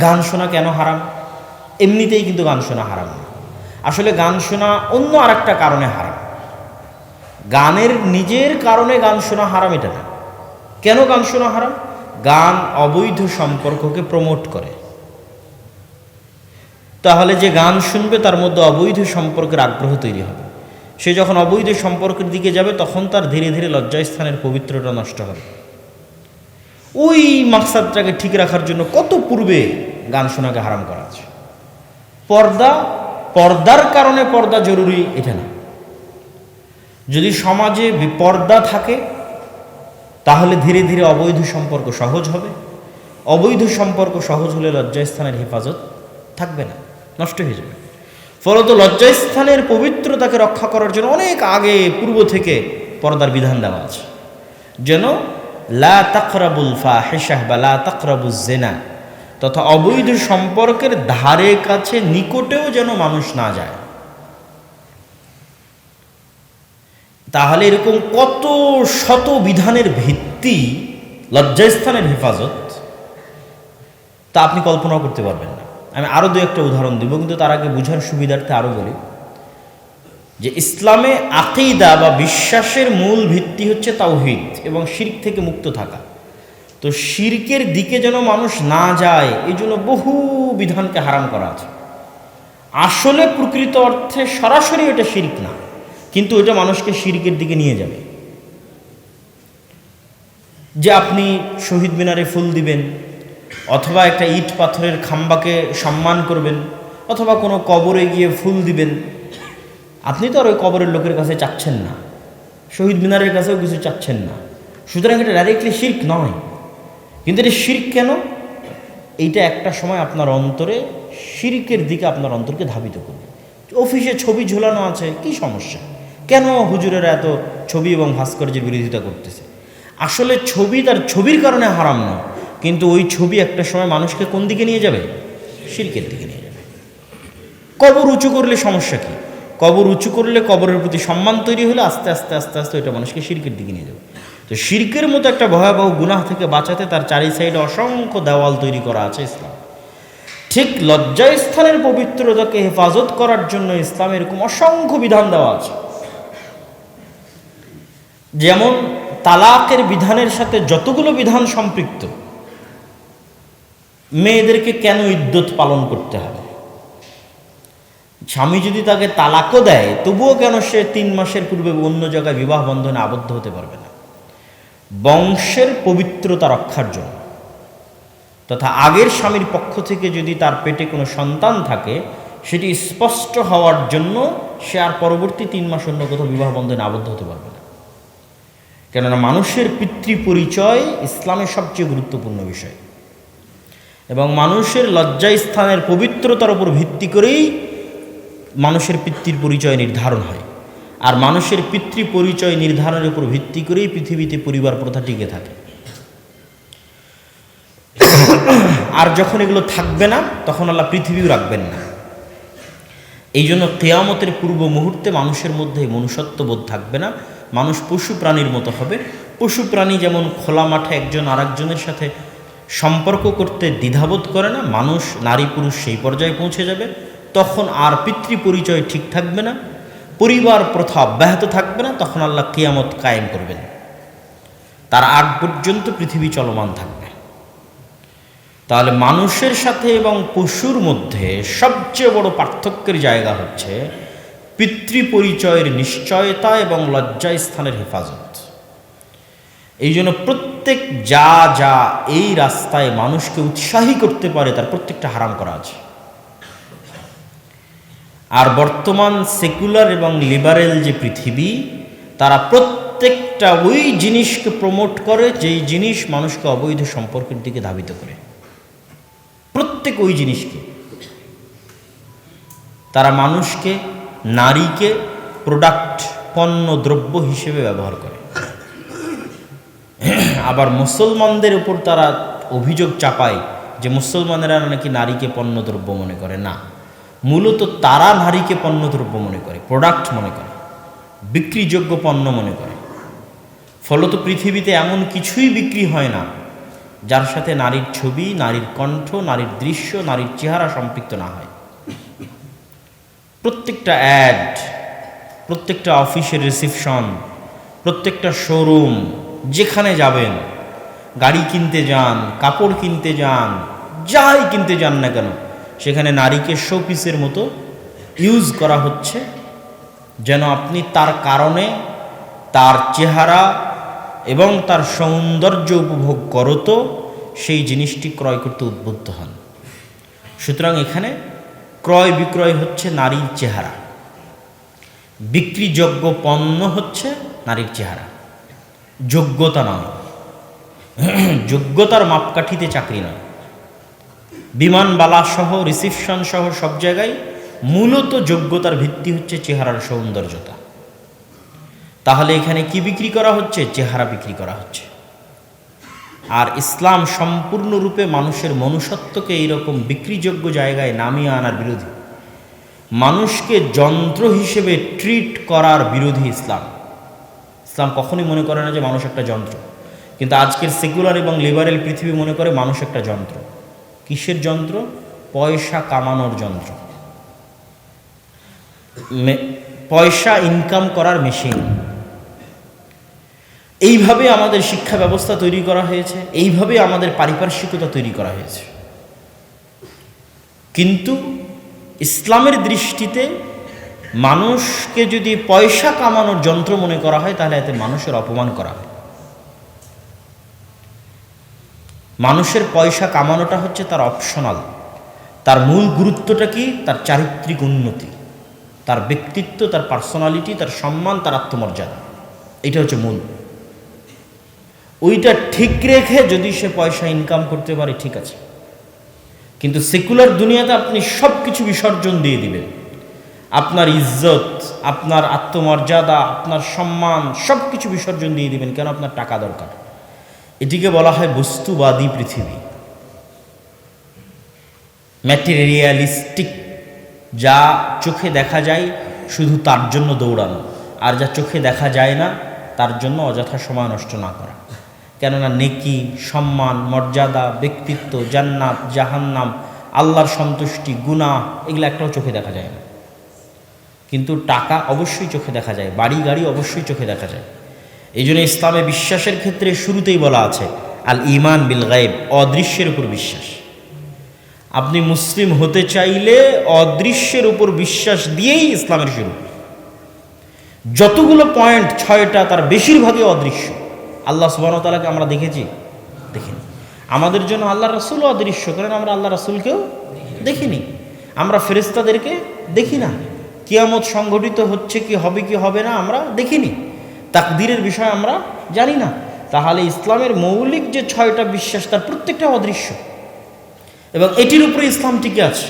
গান শোনা কেন হারাম? এমনিতেই কিন্তু গান শোনা হারাম। আসলে গান শোনা অন্য আরেকটা কারণে হারাম। গানের নিজের কারণে গান শোনা হারাম এটা না। কেন গান শোনা হারাম? গান অবৈধ সম্পর্ককে প্রমোট করে। তাহলে যে গান শুনবে তার মধ্যে অবৈধ সম্পর্কের আগ্রহ তৈরি হবে। সে যখন অবৈধ সম্পর্কের দিকে যাবে, তখন তার ধীরে ধীরে লজ্জাস্থানের পবিত্রতা নষ্ট হবে। ওই মাকসাদটাকে ঠিক রাখার জন্য কত পূর্বে গান শোনাকে হারাম করা আছে? পর্দা, পর্দার কারণে পর্দা জরুরি, এটা না। যদি সমাজে বিপর্দা থাকে, তাহলে ধীরে ধীরে অবৈধ সম্পর্ক সহজ হবে। অবৈধ সম্পর্ক সহজ হলে লজ্জাস্থানের হেফাজত থাকবে না, নষ্ট হয়ে যাবে। ফলত লজ্জাস্থানের পবিত্রতাকে রক্ষা করার জন্য অনেক আগে, পূর্ব থেকে পর্দার বিধান দেওয়া আছে। যেন লা তাকরাবুল ফাহিশাহ বা লা তাকরাবুল জেনা, তথা অবৈধ সম্পর্কের ধারে কাছে নিকটেও যেন মানুষ না যায়। তাহলে এরকম কত শত বিধানের ভিত্তি, লজ্জাস্থানের হেফাজত, তা আপনি কল্পনাও করতে পারবেন না। আমি আরও দু একটা উদাহরণ দিব, কিন্তু তার আগে বুঝার সুবিধার্থে আরও বলি। যে ইসলামে আকিদা বা বিশ্বাসের মূল ভিত্তি হচ্ছে তাওহিদ এবং শির্ক থেকে মুক্ত থাকা। তো শির্কের দিকে যেন মানুষ না যায়, এই জন্য বহু বিধানকে হারাম করা আছে। আসলে প্রকৃত অর্থে সরাসরি এটা শির্ক না, কিন্তু এটা মানুষকে শির্কের দিকে নিয়ে যাবে। যে আপনি শহীদ মিনারে ফুল দিবেন, অথবা একটা ইট পাথরের খাম্বাকে সম্মান করবেন, অথবা কোনো কবরে গিয়ে ফুল দিবেন আপনি তো আর ওই কবরের লোকের কাছে চাচ্ছেন না। শহীদ মিনারের কাছেও কিছু চাচ্ছেন না। সুতরাং এটা ডাইরেক্টলি শির্ক নয়। কিন্তু এটা শির্ক কেন? এইটা একটা সময় আপনার অন্তরে শির্কের দিকে আপনার অন্তরকে ধাবিত করবে। অফিসে ছবি ঝোলানো আছে, কি সমস্যা? কেন হুজুরেরা এত ছবি এবং ভাস্কর্যের বিরোধিতা করতেছে? আসলে ছবি তার ছবির কারণে হারাম নয়, কিন্তু ওই ছবি একটা সময় মানুষকে কোন দিকে নিয়ে যাবে? শির্কের দিকে নিয়ে যাবে। কবর উঁচু করলে সমস্যা কি? কবর উঁচু করলে কবরের প্রতি সম্মান তৈরি হলে আস্তে আস্তে আস্তে আস্তে ওইটা মানুষকে শির্কের দিকে নিয়ে যাবে। তো শির্কের মতো একটা ভয়াবহ গুনাহ থেকে বাঁচাতে তার চারি সাইডে অসংখ্য দেওয়াল তৈরি করা আছে ইসলাম। ঠিক লজ্জাস্থানের পবিত্রতাকে হেফাজত করার জন্য ইসলাম এরকম অসংখ্য বিধান দেওয়া আছে। যেমন তালাকের বিধানের সাথে যতগুলো বিধান সম্পৃক্ত, মেয়েদেরকে কেন ইদ্যত পালন করতে হবে? স্বামী যদি তাকে তালাকও দেয়, তবুও কেন সে তিন মাসের পূর্বে অন্য জায়গায় বিবাহ বন্ধনে আবদ্ধ হতে পারবে না? বংশের পবিত্রতা রক্ষার জন্য। তথা আগের স্বামীর পক্ষ থেকে যদি তার পেটে কোনো সন্তান থাকে, সেটি স্পষ্ট হওয়ার জন্য সে আর পরবর্তী তিন মাস অন্য কোথাও বিবাহ বন্ধনে আবদ্ধ হতে পারবে না। কেননা মানুষের পিতৃ পরিচয় ইসলামের সবচেয়ে গুরুত্বপূর্ণ বিষয়। এবং মানুষের লজ্জা স্থানের পবিত্রতার উপর ভিত্তি করেই মানুষের পিতৃর পরিচয় নির্ধারণ হয়। আর মানুষের পিতৃ পরিচয় নির্ধারণের উপর ভিত্তি করেই পৃথিবীতে পরিবার প্রথা টিকে থাকে। আর যখন এগুলো থাকবে না, তখন আল্লাহ পৃথিবীও রাখবেন না। এই জন্য কেয়ামতের পূর্ব মুহূর্তে মানুষের মধ্যে মনুষ্যত্ববোধ থাকবে না। মানুষ পশু প্রাণীর মতো হবে। পশু প্রাণী যেমন খোলা মাঠে একজন আরেকজনের সাথে সম্পর্ক করতে দ্বিধাবোধ করে না, মানুষ, নারী, পুরুষ সেই পর্যায়ে পৌঁছে যাবে। তখন আর পিতৃ পরিচয় ঠিক থাকবে না, পরিবার প্রথা অব্যাহত থাকবে না, তখন আল্লাহ কিয়ামত কায়েম করবেন। তার আগ পর্যন্ত পৃথিবী চলমান থাকবে। তাহলে মানুষের সাথে এবং পশুর মধ্যে সবচেয়ে বড় পার্থক্যের জায়গা হচ্ছে পিতৃ পরিচয়ের নিশ্চয়তা এবং লজ্জা স্থানের হেফাজত। এই জন্য প্রত্যেক যা যা এই রাস্তায় মানুষকে উৎসাহী করতে পারে, তার প্রত্যেকটা হারাম করা আছে। আর বর্তমান সেকুলার এবং লিবারেল যে পৃথিবী, তারা প্রত্যেকটা ওই জিনিসকে প্রমোট করে যেই জিনিস মানুষকে অবৈধ সম্পর্কের দিকে ধাবিত করে। প্রত্যেক ওই জিনিসকে। তারা মানুষকে, নারীকে প্রোডাক্ট পণ্য, দ্রব্য হিসেবে ব্যবহার করে। আবার মুসলমানদের উপর তারা অভিযোগ চাপায় যে মুসলমানেরা নাকি নারীকে পণ্য, দ্রব্য মনে করে। না। মূলত তারা নারীকে পণ্যদ্রব্য মনে করে প্রোডাক্ট মনে করে, বিক্রিযোগ্য পণ্য মনে করে। ফলত পৃথিবীতে এমন কিছুই বিক্রি হয় না, যার সাথে নারীর ছবি, নারীর কণ্ঠ, নারীর দৃশ্য, নারীর চেহারা সম্পৃক্ত না হয়। প্রত্যেকটা অ্যাড প্রত্যেকটা অফিসের রিসিপশন প্রত্যেকটা শোরুম যেখানে যাবেন, গাড়ি কিনতে যান, কাপড় কিনতে যান, যাই কিনতে যান না কেন সেখানে নারীকে শোপিসের মতো ইউজ করা হচ্ছে, যেন আপনি তার কারণে তার চেহারা এবং তার সৌন্দর্য উপভোগ করত সেই জিনিসটি ক্রয় করতে উদ্বুদ্ধ হন। সুতরাং এখানে ক্রয় বিক্রয় হচ্ছে নারীর চেহারা। বিক্রিযোগ্য পণ্য হচ্ছে নারীর চেহারা। যোগ্যতা নয়। যোগ্যতার মাপকাঠিতে চাকরি নয়। বিমানবালা সহ রিসিপশন সহ সব জায়গায় মূলত যোগ্যতার ভিত্তি হচ্ছে চেহারার সৌন্দর্যতা। তাহলে এখানে কি বিক্রি করা হচ্ছে? চেহারা বিক্রি করা হচ্ছে। আর ইসলাম সম্পূর্ণরূপে মানুষের মনুষ্যত্বকে এইরকম বিক্রিযোগ্য জায়গায় নামিয়ে আনার বিরোধী। মানুষকে যন্ত্র হিসেবে ট্রিট করার বিরোধী ইসলাম। ইসলাম কখনই মনে করে না যে মানুষ একটা যন্ত্র। কিন্তু আজকের সেকুলার এবং লিবারেল পৃথিবী মনে করে মানুষ একটা যন্ত্র। কিসের যন্ত্র? পয়সা কামানোর যন্ত্র। পয়সা ইনকাম করার মেশিন এইভাবে আমাদের শিক্ষা ব্যবস্থা তৈরি করা হয়েছে, এইভাবে আমাদের পারিপার্শ্বিকতা তৈরি করা হয়েছে। কিন্তু ইসলামের দৃষ্টিতে মানুষকে যদি পয়সা কামানোর যন্ত্র মনে করা হয়, তাহলে এতে মানুষের অপমান করা হয়। মানুষের পয়সা কামানোটা হচ্ছে তার অপশনাল তার মূল গুরুত্বটা কি? তার চারিত্রিক উন্নতি। তার ব্যক্তিত্ব, তার পার্সোনালিটি তার সম্মান, তার আত্মমর্যাদা। এটা হচ্ছে মূল। ওইটা ঠিক রেখে যদি সে পয়সা ইনকাম করতে পারে, ঠিক আছে। কিন্তু সেকুলার দুনিয়াতে আপনি সব কিছু বিসর্জন দিয়ে দিবেন। আপনার ইজ্জত, আপনার আত্মমর্যাদা, আপনার সম্মান সব কিছু বিসর্জন দিয়ে দিবেন কেন? আপনার টাকা দরকার। এটিকে বলা হয় বস্তুবাদী পৃথিবী। ম্যাটেরিয়ালিস্টিক, যা চোখে দেখা যায় শুধু তার জন্য দৌড়ানো, আর যা চোখে দেখা যায় না, তার জন্য অযথা সময় নষ্ট না করা। কেননা নেকি, সম্মান, মর্যাদা, ব্যক্তিত্ব, জান্নাত, জাহান্নাম, আল্লাহর সন্তুষ্টি, গুনাহ, এগুলো একটাও চোখে দেখা যায় না। কিন্তু টাকা অবশ্যই চোখে দেখা যায় বাড়ি গাড়ি অবশ্যই চোখে দেখা যায়। এই জন্য ইসলামে বিশ্বাসের ক্ষেত্রে শুরুতেই বলা আছে, আল ইমান বিল গায়েব, অদৃশ্যের উপর বিশ্বাস। আপনি মুসলিম হতে চাইলে অদৃশ্যের উপর বিশ্বাস দিয়েই ইসলামের শুরু। যতগুলো পয়েন্ট ছয়টা, তার বেশিরভাগই অদৃশ্য। আল্লাহ সুবাহতালাকে আমরা দেখেছি, দেখিনি। আমাদের জন্য আল্লাহ রাসুলও অদৃশ্য কারণ আমরা আল্লাহ রাসুলকেও দেখিনি। আমরা ফেরেস্তাদেরকে দেখি না। কিয়ামত সংগঠিত হচ্ছে কি, হবে কি, হবে না, আমরা দেখিনি। তাকদিরের বিষয় আমরা জানি না। তাহলে ইসলামের মৌলিক যে ছয়টা বিশ্বাস, তার প্রত্যেকটা অদৃশ্য। এবং এটির উপরে ইসলাম টিকে আছে।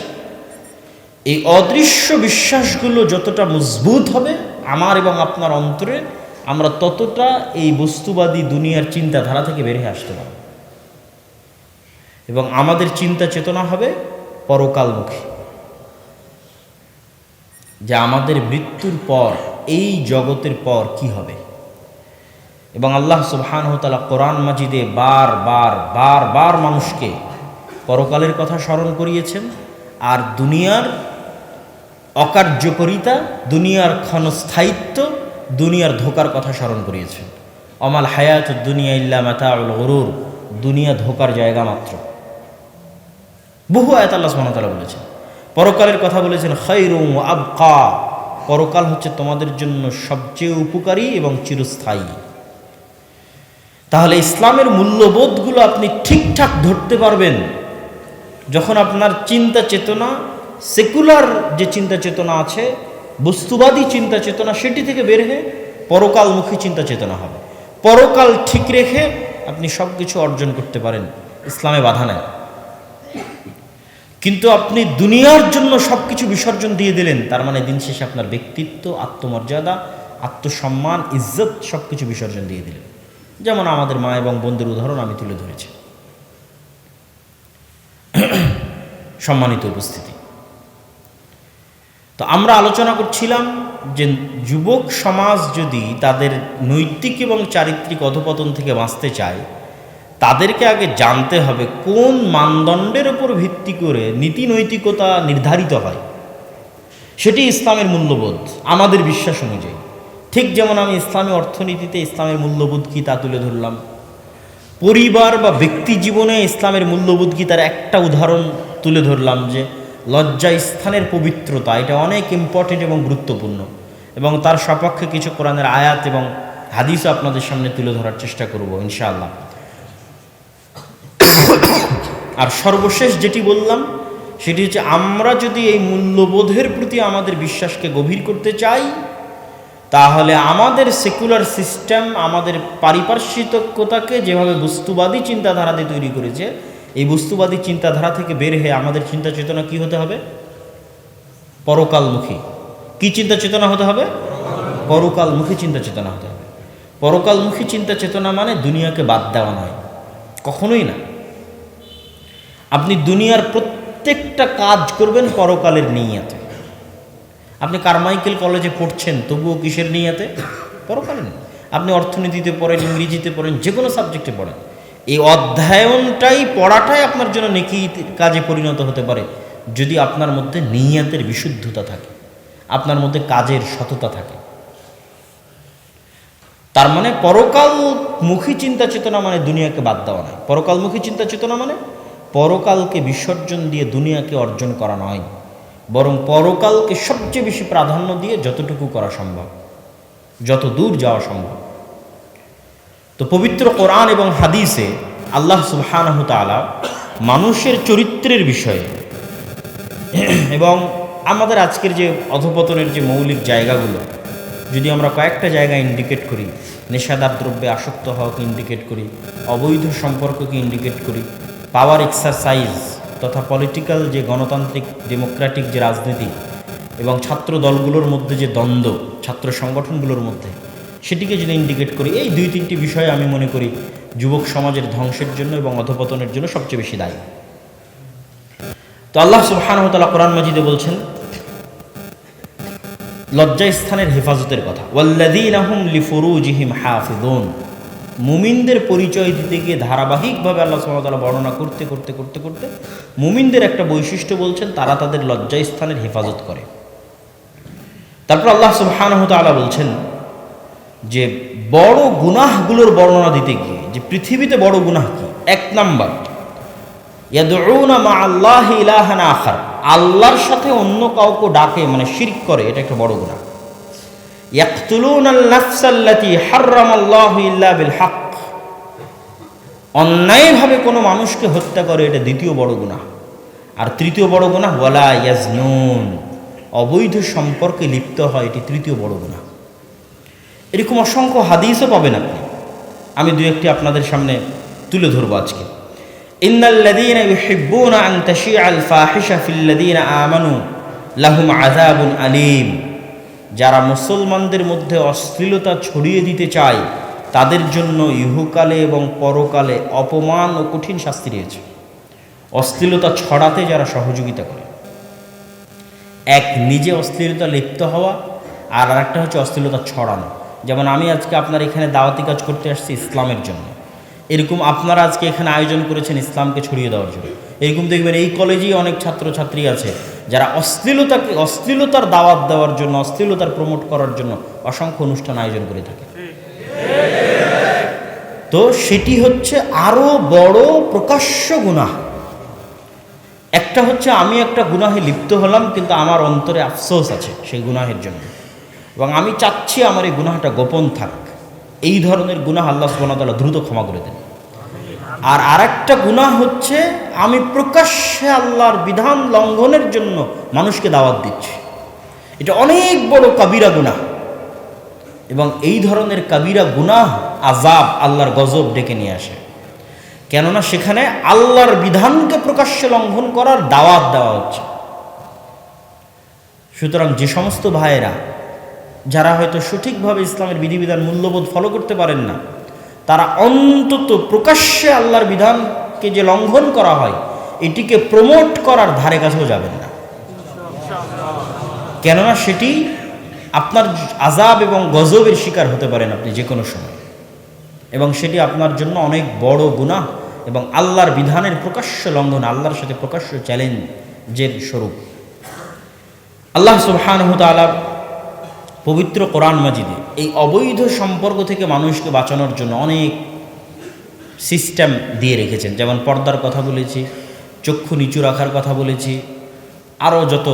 এই অদৃশ্য বিশ্বাসগুলো যতটা মজবুত হবে, আমার এবং আপনার অন্তরে, আমরা ততটা এই বস্তুবাদী দুনিয়ার চিন্তাধারা থেকে বেরিয়ে আসতে পারব। এবং আমাদের চিন্তা চেতনা হবে পরকালমুখী। যে আমাদের মৃত্যুর পর, এই জগতের পর কি হবে? এবং আল্লাহ সুবহান তালা কোরআন মাজিদে বার বার বার বার মানুষকে পরকালের কথা স্মরণ করিয়েছেন আর দুনিয়ার অকার্যকরিতা, দুনিয়ার ক্ষণস্থায়িত্ব, দুনিয়ার ধোকার কথা স্মরণ করিয়েছেন। অমাল হায়াত দুনিয়া ইল্লা মাতাউল গরুর, দুনিয়া ধোকার জায়গা মাত্র। বহু আয়াত আল্লাহ সুবহানাহু বলেছেন। পরকালের কথা বলেছেন খৈরুম আবকা। পরকাল হচ্ছে তোমাদের জন্য সবচেয়ে উপকারী এবং চিরস্থায়ী। তাহলে ইসলামের মূল্যবোধগুলো আপনি ঠিকঠাক ধরতে পারবেন। যখন আপনার চিন্তা চেতনা, সেকুলার যে চিন্তা চেতনা আছে, বস্তুবাদী চিন্তা চেতনা, সেটি থেকে বের হয়ে পরকালমুখী চিন্তা চেতনা হবে। পরকাল ঠিক রেখে আপনি সব কিছু অর্জন করতে পারেন, ইসলামে বাধা নেয় কিন্তু আপনি দুনিয়ার জন্য সব কিছু বিসর্জন দিয়ে দিলেন, তার মানে দিন শেষে আপনার ব্যক্তিত্ব, আত্মমর্যাদা, আত্মসম্মান, ইজ্জত সব কিছু বিসর্জন দিয়ে দিলেন। যেমন আমাদের মা এবং বন্ধুর উদাহরণ আমি তুলে ধরেছি। সম্মানিত উপস্থিতি। তো আমরা আলোচনা করছিলাম যে যুবক সমাজ যদি তাদের নৈতিক এবং চারিত্রিক অধপতন থেকে বাঁচতে চায়, তাদেরকে আগে জানতে হবে কোন মানদণ্ডের উপর ভিত্তি করে নীতি নৈতিকতা নির্ধারিত হয়। সেটি ইসলামের মূল্যবোধ, আমাদের বিশ্বাস অনুযায়ী। ঠিক যেমন আমি ইসলামী অর্থনীতিতে ইসলামের মূল্যবোধ কী তা তুলে ধরলাম। পরিবার বা ব্যক্তি জীবনে ইসলামের মূল্যবোধ কি তার একটা উদাহরণ তুলে ধরলাম যে, লজ্জা স্থানের পবিত্রতা, এটা অনেক ইম্পর্টেন্ট এবং গুরুত্বপূর্ণ এবং তার সপক্ষে কিছু কোরআনের আয়াত এবং হাদিসও আপনাদের সামনে তুলে ধরার চেষ্টা করব ইনশাআল্লাহ। আর সর্বশেষ যেটি বললাম, সেটি হচ্ছে আমরা যদি এই মূল্যবোধের প্রতি আমাদের বিশ্বাসকে গভীর করতে চাই তাহলে আমাদের সেকুলার সিস্টেম আমাদের পারিপার্শ্বিকতাকে যেভাবে বস্তুবাদী চিন্তাধারা দিয়ে তৈরি করেছে, এই বস্তুবাদী চিন্তাধারা থেকে বের হয়ে আমাদের চিন্তা চেতনা কি হতে হবে? পরকালমুখী। কি চিন্তা চেতনা হতে হবে? পরকালমুখী চিন্তা চেতনা হতে হবে। পরকালমুখী চিন্তা চেতনা মানে দুনিয়াকে বাদ দেওয়া নয়। কখনোই না। আপনি দুনিয়ার প্রত্যেকটা কাজ করবেন পরকালের নিয়াতে। আপনি কারমাইকেল কলেজে পড়ছেন, তবুও কিসের নিয়াতে? পরকালের নেই আপনি অর্থনীতিতে পড়েন, ইংরেজিতে পড়েন যে কোনো সাবজেক্টে পড়েন। এই অধ্যায়নটাই পড়াটাই আপনার জন্য নেকি কাজে পরিণত হতে পারে, যদি আপনার মধ্যে নিয়াতের বিশুদ্ধতা থাকে, আপনার মধ্যে কাজের সততা থাকে। তার মানে পরকালমুখী চিন্তা চেতনা মানে দুনিয়াকে বাদ দেওয়া নয়। পরকালমুখী চিন্তা চেতনা মানে পরকালকে বিসর্জন দিয়ে দুনিয়াকে অর্জন করা নয়। বরং পরকালকে সবচেয়ে বেশি প্রাধান্য দিয়ে যতটুকু করা সম্ভব, যত দূর যাওয়া সম্ভব। তো পবিত্র কোরআন এবং হাদিসে আল্লাহ সুবহানাহ মানুষের চরিত্রের বিষয়ে এবং আমাদের আজকের যে অধপতনের যে মৌলিক জায়গাগুলো, যদি আমরা কয়েকটা জায়গা ইন্ডিকেট করি, নেশাদার দ্রব্যে আসক্ত হওয়াকে ইন্ডিকেট করি, অবৈধ সম্পর্ককে ইন্ডিকেট করি পাওয়ার এক্সারসাইজ তথা পলিটিক্যাল যে গণতান্ত্রিক ডেমোক্রেটিক যে রাজনীতি এবং ছাত্র দলগুলোর মধ্যে যে দ্বন্দ্ব, ছাত্র সংগঠনগুলোর মধ্যে, সেটিকে যদি ইন্ডিকেট করি, এই দুই তিনটি বিষয়ে আমি মনে করি যুবক সমাজের ধ্বংসের জন্য এবং অধপতনের জন্য সবচেয়ে বেশি দায়ী। তো আল্লাহ সুবহানাহু ওয়া কোরআন মাজিদে বলছেন লজ্জা স্থানের হেফাজতের কথা, ওয়াল্লাযীনা হুম লিফুরুজিহিম হাফিজুন মুমিনদের পরিচয় দিতে গিয়ে ধারাবাহিকভাবে আল্লাহ ওয়া বর্ণনা করতে করতে করতে করতে মুমিনদের একটা বৈশিষ্ট্য বলছেন, তারা তাদের লজ্জা স্থানের হেফাজত করে। তারপর আল্লাহ সুবহানাহু ওয়া তাআলা বলছেন যে, বড় গুনাহগুলোর বর্ণনা দিতে গিয়ে, যে পৃথিবীতে বড় গুনাহ কি? এক নাম্বার আল্লাহ আখার, আল্লাহর সাথে অন্য কাউকে ডাকে মানে শিরক করে, এটা একটা বড় গুনাহ ইয়াকতুলুন আল নাফসাল্লাতি হাররামাল্লাহু ইল্লা বিল অন্যায়ভাবে কোনো মানুষকে হত্যা করে এটা দ্বিতীয় বড় গুনাহ। আর তৃতীয় বড় গুনাহ, ওয়ালা ইয়াজনুন। অবৈধ সম্পর্কে লিপ্ত হয় এটি তৃতীয় বড় গুণা এরকম অসংখ্য হাদিসও পাবেন আপনি। আমি দু একটি আপনাদের সামনে তুলে ধরবো আজকে। আযাবুন আলীম। যারা মুসলমানদের মধ্যে অশ্লীলতা ছড়িয়ে দিতে চায়, তাদের জন্য ইহুকালে এবং পরকালে অপমান ও কঠিন শাস্তি রয়েছে। অশ্লীলতা ছড়াতে যারা সহযোগিতা করে। এক, নিজে অশ্লীলতা লিপ্ত হওয়া আর আরেকটা হচ্ছে অশ্লীলতা ছড়ানো। যেমন আমি আজকে আপনার এখানে দাওয়াতি কাজ করতে আসছি ইসলামের জন্য। এরকম আপনারা আজকে এখানে আয়োজন করেছেন ইসলামকে ছড়িয়ে দেওয়ার জন্য। এরকম দেখবেন এই কলেজেই অনেক ছাত্রছাত্রী আছে যারা অশ্লীলতাকে, অশ্লীলতার দাওয়াত দেওয়ার জন্য, অশ্লীলতার প্রমোট করার জন্য অসংখ্য অনুষ্ঠান আয়োজন করে থাকে। তো সেটি হচ্ছে আরও বড় প্রকাশ্য গুনাহ। একটা হচ্ছে আমি একটা গুনাহে লিপ্ত হলাম, কিন্তু আমার অন্তরে আফসোস আছে সেই গুনাহের জন্য। এবং আমি চাচ্ছি আমার এই গুনাহটা গোপন থাক। এই ধরনের গুনাহ আল্লাহ সুবহানাহু দ্রুত ক্ষমা করে দেন। আর আরেকটা গুনাহ হচ্ছে, আমি প্রকাশ্যে আল্লাহর বিধান লঙ্ঘনের জন্য মানুষকে দাওয়াত দিচ্ছি। এটা অনেক বড় কাবিরা গুনাহ। এবং এই ধরনের কাবিরা গুনাহ আজাব আল্লাহর গজব ডেকে নিয়ে আসে। কেননা সেখানে আল্লাহর বিধানকে প্রকাশ্যে লঙ্ঘন করার দাওয়াত দেওয়া হচ্ছে। সুতরাং যে সমস্ত ভাইয়েরা, যারা হয়তো সঠিকভাবে ইসলামের বিধিবিধান মূল্যবোধ ফলো করতে পারেন না তারা অন্তত প্রকাশ্যে আল্লাহর বিধানকে যে লঙ্ঘন করা হয়, এটিকে প্রমোট করার ধারে কাছেও যাবেন না। কেননা সেটি আপনার আজাব এবং গজবের শিকার হতে পারেন আপনি যে কোনো সময়। এবং সেটি আপনার জন্য অনেক বড় গুনাহ এবং আল্লাহর বিধানের প্রকাশ্য লঙ্ঘন, আল্লাহর সাথে প্রকাশ্য চ্যালেঞ্জের স্বরূপ। আল্লাহ সুবহানাহু পবিত্র কোরআন মাজিদে। এই অবৈধ সম্পর্ক থেকে মানুষকে বাঁচানোর জন্য অনেক সিস্টেম দিয়ে রেখেছেন। যেমন পর্দার কথা বলেছি, চক্ষু নিচু রাখার কথা বলেছি আরও যত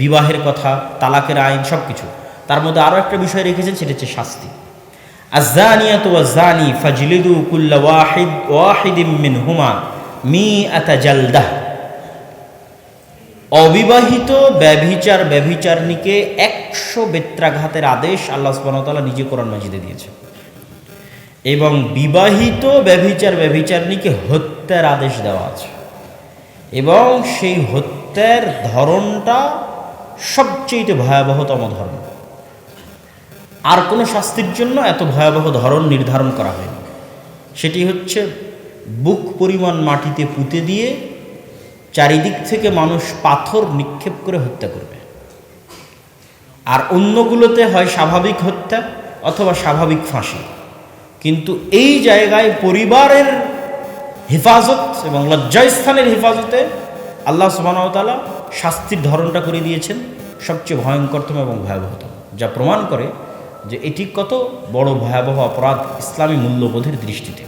বিবাহের কথা, তালাকের আইন সব কিছু তার মধ্যে আরও একটা বিষয় রেখেছেন, সেটা হচ্ছে শাস্তি। আজানিয়াত ওয়াজানি ওয়াহিদ ওয়াহিদিম মিন হুমা মি আতা জালদাহ। অবিবাহিত ব্যভিচার ব্যভিচারণীকে একশো বেত্রাঘাতের আদেশ আল্লাহ সুবহানাহু নিজে কোরআন মাজিদে দিয়েছে। এবং বিবাহিত ব্যভিচার ব্যভিচারণীকে হত্যার আদেশ দেওয়া আছে। এবং সেই হত্যার ধরনটা সবচেয়ে ভয়াবহতম ধর্ম। আর কোনো শাস্তির জন্য এত ভয়াবহ ধরন নির্ধারণ করা হয়নি। সেটি হচ্ছে বুক পরিমাণ মাটিতে পুঁতে দিয়ে চারিদিক থেকে মানুষ পাথর নিক্ষেপ করে হত্যা করবে। আর অন্যগুলোতে হয় স্বাভাবিক হত্যা অথবা স্বাভাবিক ফাঁসি। কিন্তু এই জায়গায় পরিবারের হেফাজত এবং লজ্জাস্থানের হেফাজতে আল্লাহ সুবাহতালা শাস্তির ধরনটা করে দিয়েছেন সবচেয়ে ভয়ঙ্করতম এবং ভয়াবহতম, যা প্রমাণ করে যে এটি কত বড় ভয়াবহ অপরাধ ইসলামী মূল্যবোধের দৃষ্টিতে।